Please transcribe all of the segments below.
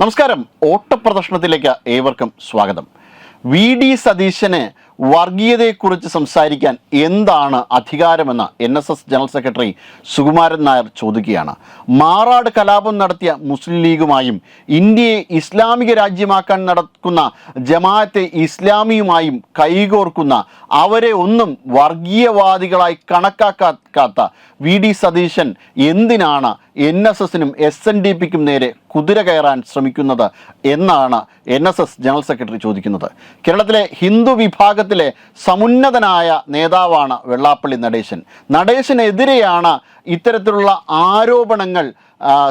നമസ്കാരം. ഓട്ടപ്രദർശനത്തിലേക്ക് ഏവർക്കും സ്വാഗതം. വി ഡി സതീശന് വർഗീയതയെക്കുറിച്ച് സംസാരിക്കാൻ എന്താണ് അധികാരമെന്ന് N S S general secretary Sukumaran Nair ചോദിക്കുകയാണ്. മാറാട് കലാപം നടത്തിയ മുസ്ലിം ലീഗുമായും ഇന്ത്യയെ ഇസ്ലാമിക രാജ്യമാക്കാൻ നടക്കുന്ന ജമാഅത്തെ ഇസ്ലാമിയുമായും കൈകോർക്കുന്ന അവരെ ഒന്നും വർഗീയവാദികളായി കണക്കാക്കാത്ത വി ഡി സതീശൻ എന്തിനാണ് എൻ എസ് എസിനും എസ് എൻ ഡി പിക്കും നേരെ കുതിര കയറാൻ ശ്രമിക്കുന്നത് എന്നാണ് N S S general secretary ചോദിക്കുന്നത്. കേരളത്തിലെ ഹിന്ദു വിഭാഗത്തിലെ സമുന്നതനായ നേതാവാണ് വെള്ളാപ്പള്ളി നടേശൻ. നടേശനെതിരെയാണ് ഇത്തരത്തിലുള്ള ആരോപണങ്ങൾ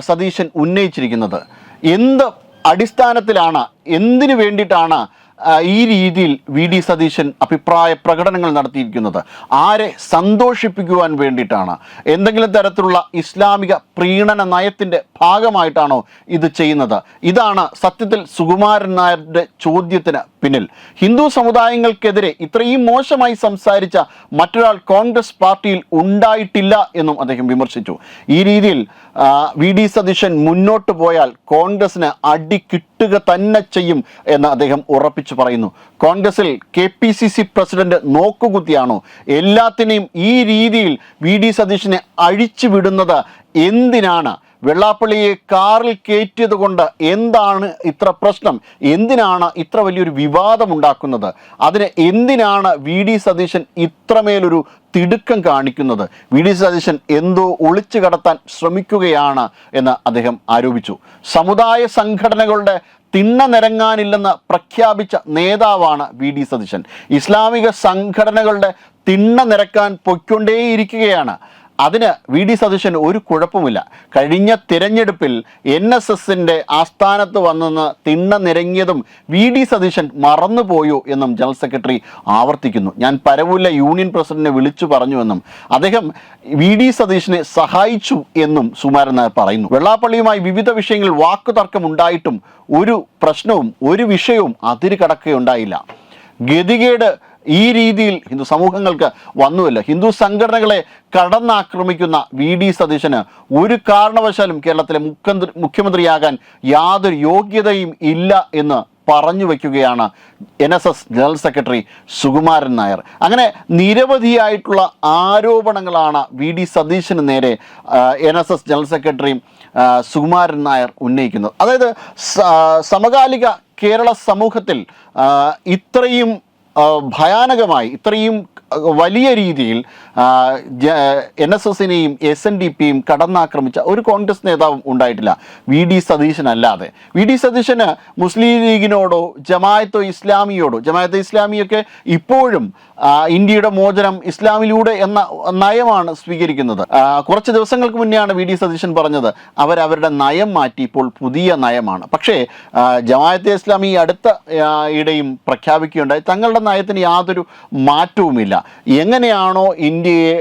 സതീശൻ ഉന്നയിച്ചിരിക്കുന്നത്. എന്ത് അടിസ്ഥാനത്തിലാണ് എന്തിനു വേണ്ടിയിട്ടാണ് ഈ രീതിയിൽ വി ഡി സതീശൻ അഭിപ്രായ പ്രകടനങ്ങൾ നടത്തിയിരിക്കുന്നത്? ആരെ സന്തോഷിപ്പിക്കുവാൻ വേണ്ടിയിട്ടാണ്? എന്തെങ്കിലും തരത്തിലുള്ള ഇസ്ലാമിക പ്രീണന നയത്തിന്റെ ഭാഗമായിട്ടാണോ ഇത് ചെയ്യുന്നത്? ഇതാണ് സത്യത്തിൽ സുകുമാരൻ നായരുടെ ചോദ്യത്തിന് പിന്നിൽ. ഹിന്ദു സമുദായങ്ങൾക്കെതിരെ ഇത്രയും മോശമായി സംസാരിച്ച മറ്റൊരാൾ കോൺഗ്രസ് പാർട്ടിയിൽ ഉണ്ടായിട്ടില്ല എന്നും അദ്ദേഹം വിമർശിച്ചു. ഈ രീതിയിൽ വി ഡി സതീശൻ മുന്നോട്ട് പോയാൽ കോൺഗ്രസിന് അടി കിട്ടുക തന്നെ ചെയ്യും എന്ന് അദ്ദേഹം ഉറപ്പിച്ചു പറയുന്നു. കോൺഗ്രസിൽ K P C C president നോക്കുകുത്തിയാണോ? എല്ലാത്തിനെയും ഈ രീതിയിൽ വി ഡി സതീശനെ അഴിച്ചു വിടുന്നത് എന്തിനാണ്? വെള്ളാപ്പള്ളിയെ കാറിൽ കയറ്റിയത് കൊണ്ട് എന്താണ് ഇത്ര പ്രശ്നം? എന്തിനാണ് ഇത്ര വലിയൊരു വിവാദം ഉണ്ടാക്കുന്നത്? അതിന് എന്തിനാണ് വി ഡി സതീശൻ ഇത്രമേലൊരു തിടുക്കം കാണിക്കുന്നത്? വി ഡി സതീശൻ എന്തോ ഒളിച്ചു കടത്താൻ ശ്രമിക്കുകയാണ് എന്ന് അദ്ദേഹം ആരോപിച്ചു. സമുദായ സംഘടനകളുടെ തിണ്ണ നിരങ്ങാനില്ലെന്ന് പ്രഖ്യാപിച്ച നേതാവാണ് വി ഡി സതീശൻ. ഇസ്ലാമിക സംഘടനകളുടെ തിണ്ണ നിരക്കാൻ പൊയ്ക്കൊണ്ടേയിരിക്കുകയാണ്. അതിന് വി ഡി സതീശൻ ഒരു കുഴപ്പമില്ല കഴിഞ്ഞ തിരഞ്ഞെടുപ്പിൽ എൻ എസ് എസിന്റെ ആസ്ഥാനത്ത് വന്നെന്ന് തിണ്ണ നിരങ്ങിയതും വി ഡി സതീശൻ മറന്നുപോയോ എന്നും ജനറൽ സെക്രട്ടറി ആവർത്തിക്കുന്നു. ഞാൻ പരവൂല്ല യൂണിയൻ പ്രസിഡന്റിനെ വിളിച്ചു പറഞ്ഞുവെന്നും അദ്ദേഹം വി ഡി സതീശനെ സഹായിച്ചു എന്നും സുമാരൻ നായർ പറയുന്നു. വെള്ളാപ്പള്ളിയുമായി വിവിധ വിഷയങ്ങളിൽ വാക്കുതർക്കമുണ്ടായിട്ടും ഒരു പ്രശ്നവും ഒരു വിഷയവും അതിര് കടക്കുകയുണ്ടായില്ല ഗതികേട് ഈ രീതിയിൽ ഹിന്ദു സമൂഹങ്ങൾക്ക് വന്നുമില്ല. ഹിന്ദു സംഘടനകളെ കടന്നാക്രമിക്കുന്ന വി ഡി സതീശന് ഒരു കാരണവശാലും കേരളത്തിലെ മുഖ്യമന്ത്രി മുഖ്യമന്ത്രിയാകാൻ യാതൊരു യോഗ്യതയും ഇല്ല എന്ന് പറഞ്ഞു വയ്ക്കുകയാണ് N S S general secretary Sukumaran Nair. അങ്ങനെ നിരവധിയായിട്ടുള്ള ആരോപണങ്ങളാണ് വി ഡി സതീശന് നേരെ എൻ എസ് എസ് ജനറൽ സെക്രട്ടറിയും സുകുമാരൻ നായർ ഉന്നയിക്കുന്നത്. അതായത് സമകാലിക കേരള സമൂഹത്തിൽ ഇത്രയും ഭയാനകമായി ഇത്രയും വലിയ രീതിയിൽ എൻ എസ് എസിനെയും എസ് എൻ ഡി പിയും കടന്നാക്രമിച്ച ഒരു കോൺഗ്രസ് നേതാവും ഉണ്ടായിട്ടില്ല. വി ഡി സതീശൻ അല്ലാതെ വി ഡി സതീശന് മുസ്ലിം ലീഗിനോടോ ജമായത്തോ ഇസ്ലാമിയോടോ ജമായത്ത് ഇസ്ലാമിയൊക്കെ ഇപ്പോഴും ഇന്ത്യയുടെ മോചനം ഇസ്ലാമിലൂടെ എന്ന നയമാണ് സ്വീകരിക്കുന്നത്. കുറച്ച് ദിവസങ്ങൾക്ക് മുന്നെയാണ് വി ഡി സതീശൻ പറഞ്ഞത് അവരവരുടെ നയം മാറ്റി ഇപ്പോൾ പുതിയ നയമാണ്. പക്ഷേ ജമായത്തെ ഇസ്ലാമി അടുത്ത ഇടയും പ്രഖ്യാപിക്കുകയുണ്ടായി. തങ്ങളുടെ നയത്തിന് യാതൊരു മാറ്റവുമില്ല. എങ്ങനെയാണോ ഇന്ത്യയെ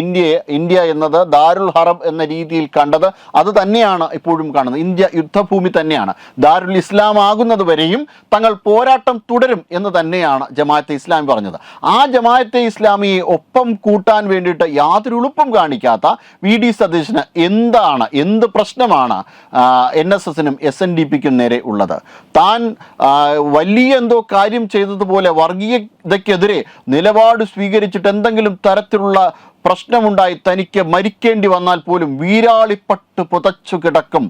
ഇന്ത്യയെ ഇന്ത്യ എന്നത് ദാരുൽ ഹറബ് എന്ന രീതിയിൽ കണ്ടത് അത് തന്നെയാണ് ഇപ്പോഴും കാണുന്നത്. ഇന്ത്യ യുദ്ധഭൂമി തന്നെയാണ്. ദാരുൽ ഇസ്ലാം ആകുന്നത് വരെയും തങ്ങൾ പോരാട്ടം തുടരും എന്ന് തന്നെയാണ് ജമാഅത്തെ ഇസ്ലാമി പറഞ്ഞത്. ആ ജമാഅത്തെ ഇസ്ലാമിയെ ഒപ്പം കൂട്ടാൻ വേണ്ടിയിട്ട് യാതൊരു ഉളുപ്പും കാണിക്കാത്ത വി ഡി സതീശന് എന്താണ് എന്ത് പ്രശ്നമാണ് എൻ എസ് എസിനും എസ് എൻ ഡി പിക്കും നേരെ ഉള്ളത്? താൻ വലിയ എന്തോ കാര്യം ചെയ്തതുപോലെ വർഗീയതയ്ക്കെതിരെ നിലപാട് സ്വീകരിച്ചിട്ട് എന്തെങ്കിലും തരത്തിലുള്ള പ്രശ്നമുണ്ടായി തനിക്ക് മരിക്കേണ്ടി വന്നാൽ പോലും വീരാളിപ്പട്ട് പുതച്ചു കിടക്കും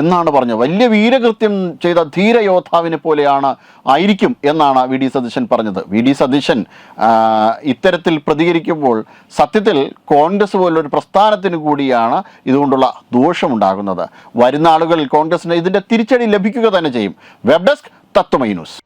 എന്നാണ് പറഞ്ഞത്. വലിയ വീരകൃത്യം ചെയ്ത ധീരയോദ്ധാവിനെ പോലെയാണ് ആയിരിക്കും എന്നാണ് വി ഡി സതീശൻ പറഞ്ഞത്. വി ഡി സതീശൻ ഇത്തരത്തിൽ പ്രതികരിക്കുമ്പോൾ സത്യത്തിൽ കോൺഗ്രസ് പോലൊരു പ്രസ്ഥാനത്തിന് കൂടിയാണ് ഇതുകൊണ്ടുള്ള ദോഷമുണ്ടാകുന്നത്. വരുന്ന ആളുകൾ കോൺഗ്രസിന് ഇതിന്റെ തിരിച്ചടി ലഭിക്കുക തന്നെ ചെയ്യും. Web desk Tatwamayi news.